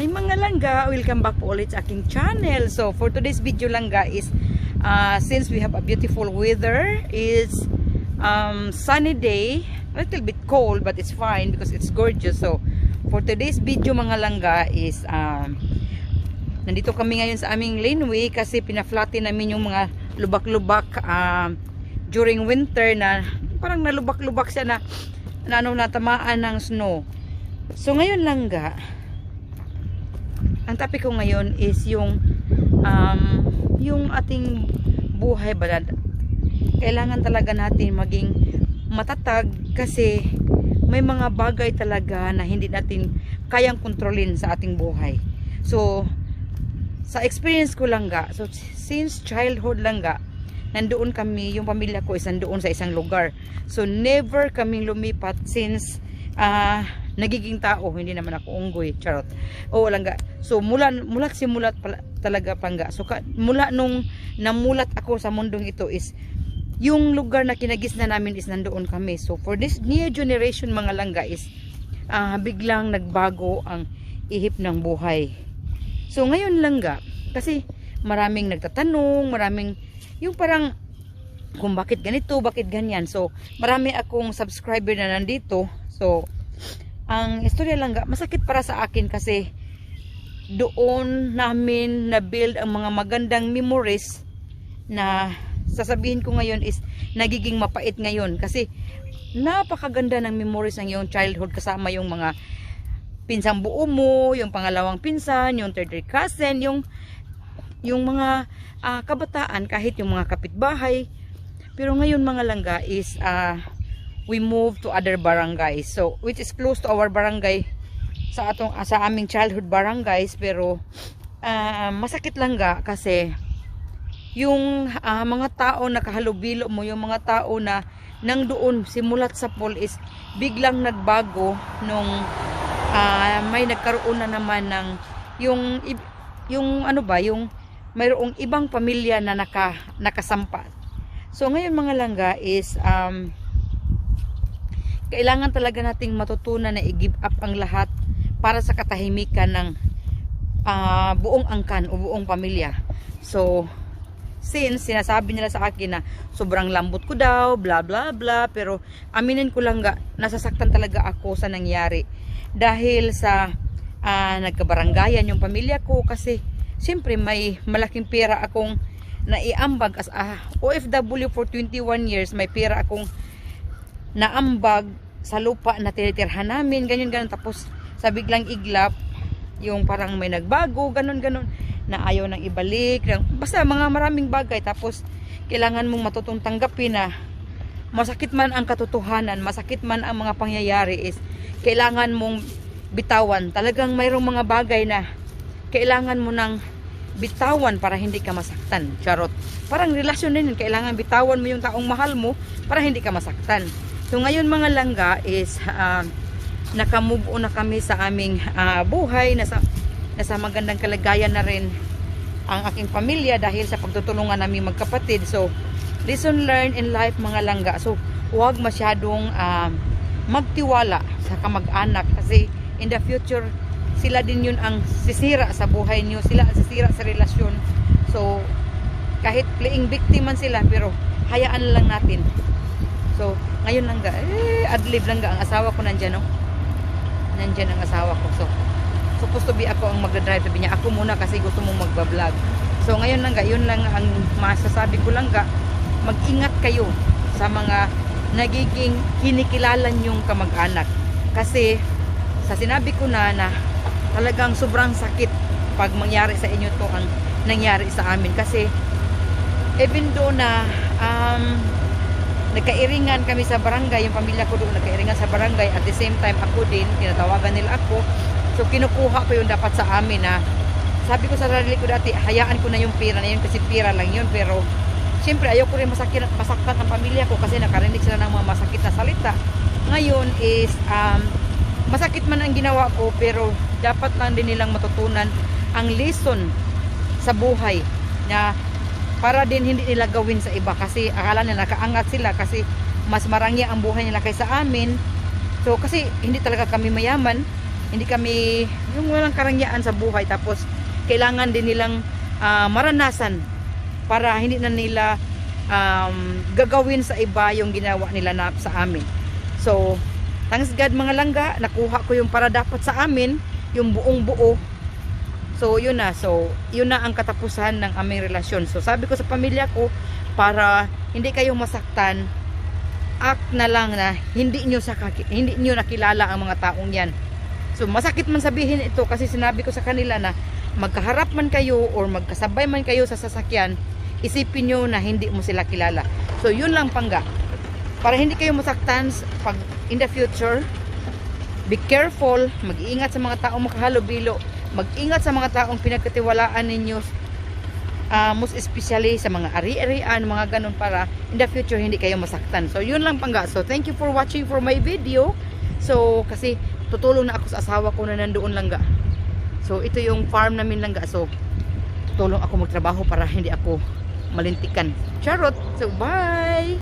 Hi mga langga, welcome back po ulit sa aking channel. So for today's video langga is uh, since we have a beautiful weather, it's um, sunny day, a little bit cold but it's fine because it's gorgeous. So for today's video mga langga is um, nandito kami ngayon sa aming laneway kasi pinaflatte namin yung mga lubak-lubak um, during winter na parang nalubak-lubak siya na, na ano natamaan ng snow. So ngayon langga, ang topic ko ngayon is yung um, yung ating buhay balad. Kailangan talaga natin maging matatag kasi may mga bagay talaga na hindi natin kayang kontrolin sa ating buhay. So, sa experience ko lang ga, so since childhood lang ga, nandoon kami, yung pamilya ko is nandoon sa isang lugar. So, never kaming lumipat since ah nagiging tao, hindi naman ako unggoy, charot. Oo lang ga. So mula mula simulat pala, talaga pangga. So ka, mula nung namulat ako sa mundong ito is yung lugar na kinagisna namin is nandoon kami. So for this new generation mga langga is ah, biglang nagbago ang ihip ng buhay. So ngayon langga kasi maraming nagtatanong, maraming yung parang kung bakit ganito, bakit ganyan. So marami akong subscriber na nandito. So ang istorya lang masakit para sa akin kasi doon namin na-build ang mga magandang memories na sasabihin ko ngayon is nagiging mapait ngayon kasi napakaganda ng memories ng iyong childhood kasama yung mga pinsang buo mo, yung pangalawang pinsan, yung third cousin, yung yung mga ah, kabataan kahit yung mga kapitbahay. Pero ngayon mga langga is ah, we move to other barangays. So which is close to our barangay sa atong sa aming childhood barangays pero ah, masakit lang ga kasi yung ah, mga tao na kahalubilo mo, yung mga tao na nang doon simulat sa pool is biglang nagbago nung ah, may nagkaroon na naman ng yung yung ano ba, yung mayroong ibang pamilya na naka, nakasampa. So ngayon mga langga is um, kailangan talaga nating matutunan na i-give up ang lahat para sa katahimikan ng ah, buong angkan o buong pamilya. So, since sinasabi nila sa akin na sobrang lambot ko daw, bla bla bla, pero aminin ko lang ga, nasasaktan talaga ako sa nangyari. Dahil sa ah, nagkabaranggayan yung pamilya ko kasi siyempre may malaking pera akong naiambag as a OFW for 21 years, may pera akong naambag sa lupa na tinitirhan namin, ganyan ganun tapos sa biglang iglap yung parang may nagbago, ganun ganun na ayaw nang ibalik, basta mga maraming bagay tapos kailangan mong matutong tanggapin na masakit man ang katotohanan, masakit man ang mga pangyayari is kailangan mong bitawan. Talagang mayroong mga bagay na kailangan mo nang bitawan para hindi ka masaktan. Charot. Parang relasyon din, kailangan bitawan mo yung taong mahal mo para hindi ka masaktan. So ngayon mga langga is uh, nakamove on na kami sa aming ah, buhay, nasa, nasa magandang kalagayan na rin ang aking pamilya dahil sa pagtutulungan namin magkapatid. So, lesson learned in life mga langga. So, huwag masyadong um, magtiwala sa kamag-anak kasi in the future, sila din yun ang sisira sa buhay niyo. Sila ang sisira sa relasyon. So, kahit playing victim man sila, pero hayaan lang natin. So, ngayon lang ga, eh, adlib lang ga, ang asawa ko nandyan, no? Nandyan ang asawa ko. So, supposed to be ako ang magdadrive. Sabi niya, ako muna kasi gusto mong magbablog. So, ngayon lang ga, yun lang ang masasabi ko lang ga, mag-ingat kayo sa mga nagiging kinikilala nyong kamag-anak. Kasi, sa sinabi ko na na talagang sobrang sakit pag mangyari sa inyo to ang nangyari sa amin. Kasi, even though na um, nagkairingan kami sa barangay, yung pamilya ko doon nagkairingan sa barangay, at the same time ako din, tinatawagan nila ako, so kinukuha ko yung dapat sa amin na sabi ko sa sarili ko dati, hayaan ko na yung pera na yun kasi pera lang yun, pero siyempre ayoko rin masakit, masaktan ang pamilya ko kasi nakarinig sila ng mga masakit na salita. Ngayon is, um, masakit man ang ginawa ko, pero dapat lang din nilang matutunan ang lesson sa buhay na para din hindi nila gawin sa iba kasi akala nila nakaangat sila kasi mas marangya ang buhay nila kaysa amin so kasi hindi talaga kami mayaman hindi kami yung walang karangyaan sa buhay tapos kailangan din nilang ah, maranasan para hindi na nila um, gagawin sa iba yung ginawa nila na sa amin. So, thanks God mga langga, nakuha ko yung para dapat sa amin, yung buong buo. So, yun na. So, yun na ang katapusan ng aming relasyon. So, sabi ko sa pamilya ko, para hindi kayo masaktan, act na lang na hindi nyo, sa, hindi nyo nakilala ang mga taong yan. So, masakit man sabihin ito kasi sinabi ko sa kanila na magkaharap man kayo or magkasabay man kayo sa sasakyan, isipin nyo na hindi mo sila kilala. So, yun lang pangga. Para hindi kayo masaktan pag in the future, be careful, mag-iingat sa mga taong makahalubilo, mag-ingat sa mga taong pinagkatiwalaan ninyo, ah, most especially sa mga ari-arian, mga ganun para in the future hindi kayo masaktan. So, yun lang pangga. So, thank you for watching for my video. So, kasi tutulong na ako sa asawa ko na nandoon langga. So, ito yung farm namin langga. So, tutulong ako magtrabaho para hindi ako malintikan. Charot! So, bye!